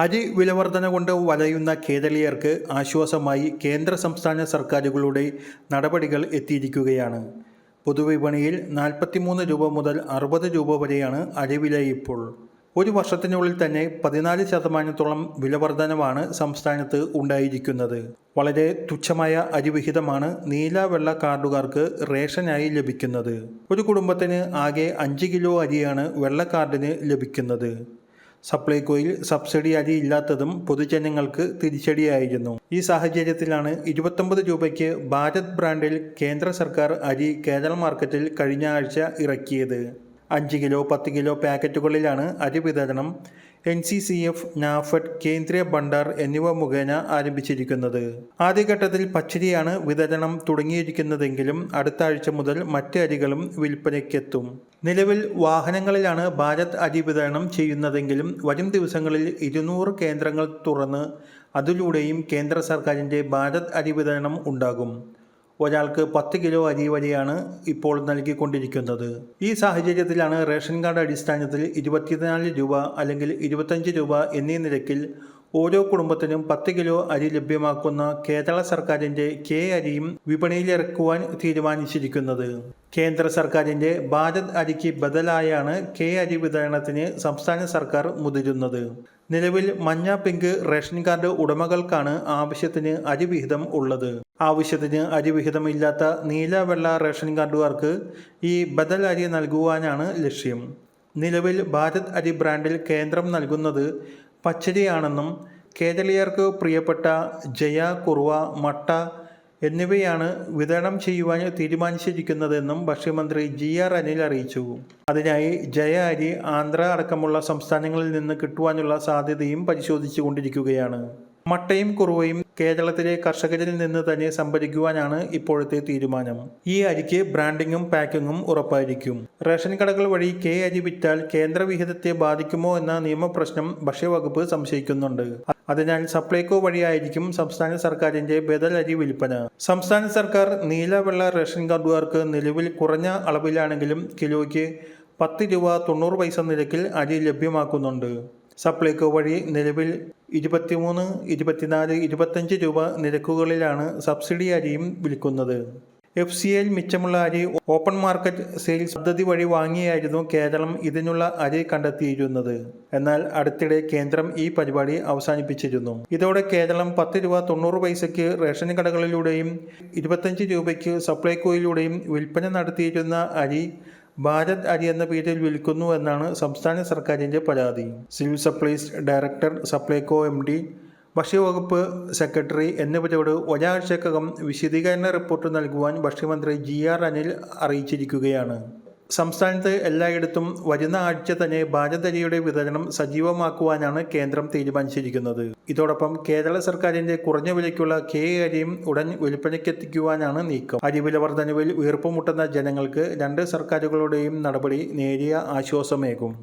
അരി വിലവർധന കൊണ്ട് വലയുന്ന കേരളീയർക്ക് ആശ്വാസമായി കേന്ദ്ര സംസ്ഥാന സർക്കാരുകളുടെ നടപടികൾ എത്തിയിരിക്കുകയാണ്. പൊതുവിപണിയിൽ നാൽപ്പത്തിമൂന്ന് രൂപ മുതൽ അറുപത് രൂപ വരെയാണ് അരിവില ഇപ്പോൾ. ഒരു വർഷത്തിനുള്ളിൽ തന്നെ പതിനാല് ശതമാനത്തോളം വിലവർധനവാണ് സംസ്ഥാനത്ത് ഉണ്ടായിരിക്കുന്നത്. വളരെ തുച്ഛമായ അരിവിഹിതമാണ് നീല വെള്ള കാർഡുകാർക്ക് റേഷനായി ലഭിക്കുന്നത്. ഒരു കുടുംബത്തിന് ആകെ അഞ്ച് കിലോ അരിയാണ് വെള്ള കാർഡിന് ലഭിക്കുന്നത്. സപ്ലൈകോയിൽ സബ്സിഡി അരി ഇല്ലാത്തതും പൊതുജനങ്ങൾക്ക് തിരിച്ചടിയായിരുന്നു. ഈ സാഹചര്യത്തിലാണ് ഇരുപത്തൊമ്പത് രൂപയ്ക്ക് ഭാരത് ബ്രാൻഡിൽ കേന്ദ്ര സർക്കാർ അരി കേരള മാർക്കറ്റിൽ കഴിഞ്ഞ ആഴ്ച ഇറക്കിയത്. അഞ്ച് കിലോ പത്ത് കിലോ പാക്കറ്റുകളിലാണ് അരി വിതരണം N C C F NAFED Kendriya Bhandar എന്നിവ മുഖേന ആരംഭിച്ചിരിക്കുന്നത്. ആദ്യഘട്ടത്തിൽ പച്ചരിയാണ് വിതരണം തുടങ്ങിയിരിക്കുന്നതെങ്കിലും അടുത്ത ആഴ്ച മുതൽ മറ്റ് അരികളും വിൽപ്പനയ്ക്കെത്തും. നിലവിൽ വാഹനങ്ങളിലാണ് ഭാരത് അരി വിതരണം ചെയ്യുന്നതെങ്കിലും വരും ദിവസങ്ങളിൽ ഇരുന്നൂറ് കേന്ദ്രങ്ങൾ തുറന്ന് അതിലൂടെയും കേന്ദ്ര സർക്കാരിന്റെ ഭാരത് അരി വിതരണം ഉണ്ടാകും. ഒരാൾക്ക് പത്ത് കിലോ അരി വരെയാണ് ഇപ്പോൾ നൽകിക്കൊണ്ടിരിക്കുന്നത്. ഈ സാഹചര്യത്തിലാണ് റേഷൻ കാർഡ് അടിസ്ഥാനത്തിൽ ഇരുപത്തിനാല് രൂപ അല്ലെങ്കിൽ ഇരുപത്തഞ്ച് രൂപ എന്നീ നിരക്കിൽ ഓരോ കുടുംബത്തിനും പത്ത് കിലോ അരി ലഭ്യമാക്കുന്ന കേരള സർക്കാരിന്റെ കെ അരിയും വിപണിയിലിറക്കുവാൻ തീരുമാനിച്ചിരിക്കുന്നത്. കേന്ദ്ര സർക്കാരിന്റെ ഭാരത് അരിക്ക് ബദലായാണ് കെ അരി വിതരണത്തിന് സംസ്ഥാന സർക്കാർ മുതിരുന്നത്. നിലവിൽ മഞ്ഞ പിങ്ക് റേഷൻ കാർഡ് ഉടമകൾക്കാണ് ആവശ്യത്തിന് അരിവിഹിതം ഉള്ളത്. ആവശ്യത്തിന് അരിവിഹിതം ഇല്ലാത്ത നീല വെള്ള റേഷൻ കാർഡുകാർക്ക് ഈ ബദൽ അരി നൽകുവാനാണ് ലക്ഷ്യം. നിലവിൽ ഭാരത് അരി ബ്രാൻഡിൽ കേന്ദ്രം നൽകുന്നത് പച്ചരിയാണെന്നും കേരളീയർക്ക് പ്രിയപ്പെട്ട ജയ കുറുവ മട്ട എന്നിവയാണ് വിതരണം ചെയ്യുവാൻ തീരുമാനിച്ചിരിക്കുന്നതെന്നും ഭക്ഷ്യമന്ത്രി ജി ആർ അനിൽ അറിയിച്ചു. അതിനായി ജയ അരി ആന്ധ്ര അടക്കമുള്ള സംസ്ഥാനങ്ങളിൽ നിന്ന് കിട്ടുവാനുള്ള സാധ്യതയും പരിശോധിച്ചു കൊണ്ടിരിക്കുകയാണ് മട്ടയും കുറുവയും കേരളത്തിലെ കർഷകരിൽ നിന്ന് തന്നെ സംഭരിക്കുവാനാണ് ഇപ്പോഴത്തെ തീരുമാനം. ഈ അരിക്ക് ബ്രാൻഡിങ്ങും പാക്കിങ്ങും ഉറപ്പായിരിക്കും. റേഷൻ കടകൾ വഴി കെ അരി വിറ്റാൽ കേന്ദ്രവിഹിതത്തെ ബാധിക്കുമോ എന്ന നിയമപ്രശ്നം ഭക്ഷ്യവകുപ്പ് സംശയിക്കുന്നുണ്ട്. അതിനാൽ സപ്ലൈകോ വഴിയായിരിക്കും സംസ്ഥാന സർക്കാരിന്റെ ബദൽ അരി വിൽപ്പന. സംസ്ഥാന സർക്കാർ നീലവെള്ള റേഷൻ കാർഡുകാർക്ക് നിലവിൽ കുറഞ്ഞ അളവിലാണെങ്കിലും കിലോയ്ക്ക് പത്ത് രൂപ തൊണ്ണൂറ് പൈസ നിരക്കിൽ അരി ലഭ്യമാക്കുന്നുണ്ട്. സപ്ലൈകോ വഴി നിലവിൽ ഇരുപത്തിമൂന്ന് ഇരുപത്തിനാല് ഇരുപത്തഞ്ച് രൂപ നിരക്കുകളിലാണ് സബ്സിഡി അരിയും വിൽക്കുന്നത്. എഫ് സി എൽ മിച്ചമുള്ള അരി ഓപ്പൺ മാർക്കറ്റ് സെയിൽസ് പദ്ധതി വഴി വാങ്ങിയായിരുന്നു കേരളം ഇതിനുള്ള അരി കണ്ടെത്തിയിരുന്നത്. എന്നാൽ അടുത്തിടെ കേന്ദ്രം ഈ പരിപാടി അവസാനിപ്പിച്ചിരുന്നു. ഇതോടെ കേരളം പത്ത് രൂപ തൊണ്ണൂറ് പൈസയ്ക്ക് റേഷൻ കടകളിലൂടെയും ഇരുപത്തഞ്ച് രൂപയ്ക്ക് സപ്ലൈകോയിലൂടെയും വിൽപ്പന നടത്തിയിരുന്ന അരി ഭാരത് അരി എന്ന പേരിൽ വിൽക്കുന്നു എന്നാണ് സംസ്ഥാന സർക്കാരിന്റെ പരാതി. Civil supplies director Supplyco M D ഭക്ഷ്യവകുപ്പ് secretary എന്നിവരോട് ഒരാഴ്ചക്കകം വിശദീകരണ റിപ്പോർട്ട് നൽകുവാൻ ഭക്ഷ്യമന്ത്രി ജി ആർ അനിൽ അറിയിച്ചിരിക്കുകയാണ്. സംസ്ഥാനത്ത് എല്ലായിടത്തും വരുന്ന ആഴ്ച തന്നെ ഭാരതരിയുടെ വിതരണം സജീവമാക്കുവാനാണ് കേന്ദ്രം തീരുമാനിച്ചിരിക്കുന്നത്. ഇതോടൊപ്പം കേരള സർക്കാരിന്റെ കുറഞ്ഞ വിലയ്ക്കുള്ള കെ അരിയും ഉടൻ വിൽപ്പനയ്ക്കെത്തിക്കുവാനാണ് നീക്കം. അരിവില വർധനവിൽ വീർപ്പുമുട്ടുന്ന ജനങ്ങൾക്ക് രണ്ട് സർക്കാരുകളുടെയും നടപടി നേരിയ ആശ്വാസമേകും.